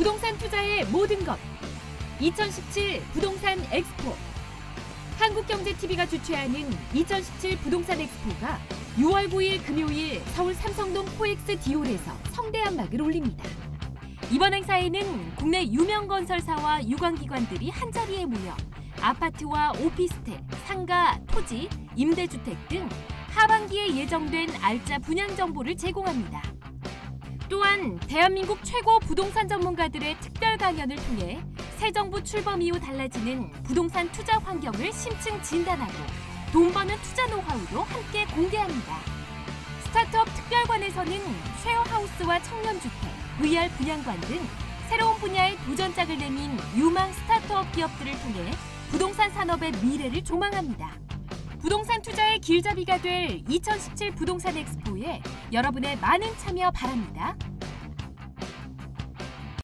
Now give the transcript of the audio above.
부동산 투자의 모든 것. 2017 부동산 엑스포. 한국경제TV가 주최하는 2017 부동산 엑스포가 6월 9일 금요일 서울 삼성동 코엑스 디올에서 성대한 막을 올립니다. 이번 행사에는 국내 유명 건설사와 유관기관들이 한자리에 모여 아파트와 오피스텔, 상가, 토지, 임대주택 등 하반기에 예정된 알짜 분양 정보를 제공합니다. 또한 대한민국 최고 부동산 전문가들의 특별 강연을 통해 새 정부 출범 이후 달라지는 부동산 투자 환경을 심층 진단하고 돈 버는 투자 노하우도 함께 공개합니다. 스타트업 특별관에서는 쉐어하우스와 청년주택, VR 분양관 등 새로운 분야의 도전장을 내민 유망 스타트업 기업들을 통해 부동산 산업의 미래를 조망합니다. 부동산 투자의 길잡이가 될 2017 부동산 엑스포에 여러분의 많은 참여 바랍니다.